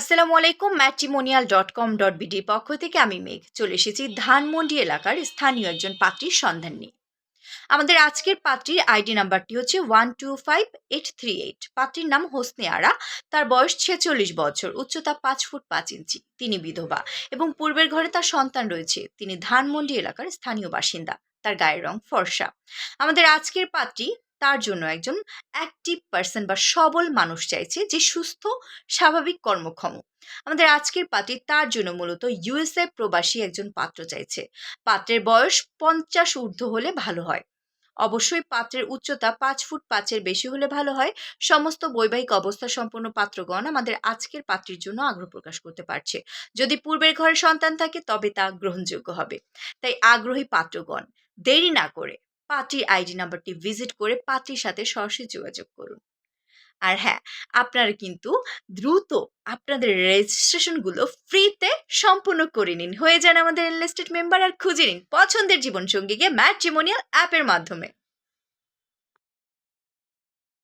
আসসালামু আলাইকুম matrimonial dot com dot বিডির পক্ষ থেকে আমি মেঘ। চলে এসেছি ধানমন্ডি এলাকার স্থানীয় একজন পাত্রীর সন্ধান নিয়ে। আমাদের আজকের পাত্রীর আইডি নাম্বারটি হচ্ছে one two five eight three eight পাত্রীর নাম হোসনে আরা, তার বয়স ছেচল্লিশ বছর, উচ্চতা পাঁচ ফুট পাঁচ ইঞ্চি। তিনি বিধবা এবং পূর্বের ঘরে তার সন্তান রয়েছে। তিনি ধানমন্ডি এলাকার স্থানীয় বাসিন্দা, তার গায়ের রং ফর্সা। আমাদের আজকের পাত্রী তার জন্য একজন অ্যাক্টিভ পার্সন বা সবল মানুষ চাইছে যে সুস্থ, স্বাভাবিক কর্মক্ষম। আমাদের আজকের পাত্রী তার জন্য মূলত ইউএসএ প্রবাসী একজন পাত্র চাইছে। পাত্রের বয়স পঞ্চাশ ঊর্ধ্ব হলে ভালো হয়। অবশ্যই পাত্রের উচ্চতা পাঁচ ফুট পাঁচের বেশি হলে ভালো হয়। সমস্ত বৈবাহিক অবস্থা সম্পন্ন পাত্রগণ আমাদের আজকের পাত্রীর জন্য আগ্রহ প্রকাশ করতে পারছে। যদি পূর্বের ঘরে সন্তান থাকে তবে তা গ্রহণযোগ্য হবে। তাই আগ্রহী পাত্রগণ, দেরি না করে পাত্রীর আইডি নাম্বারটি ভিজিট করে পাত্রীর সাথে সরাসরি যোগাযোগ করুন। আর হ্যাঁ আপনারা কিন্তু দ্রুত আপনাদের রেজিস্ট্রেশনগুলো ফ্রিতে সম্পূর্ণ করে নিন। হয়ে যান আমাদের এনলিস্টেড মেম্বার আর খুঁজে নিন পছন্দের জীবনসঙ্গীকে ম্যাট্রিমোনিয়াল অ্যাপের মাধ্যমে।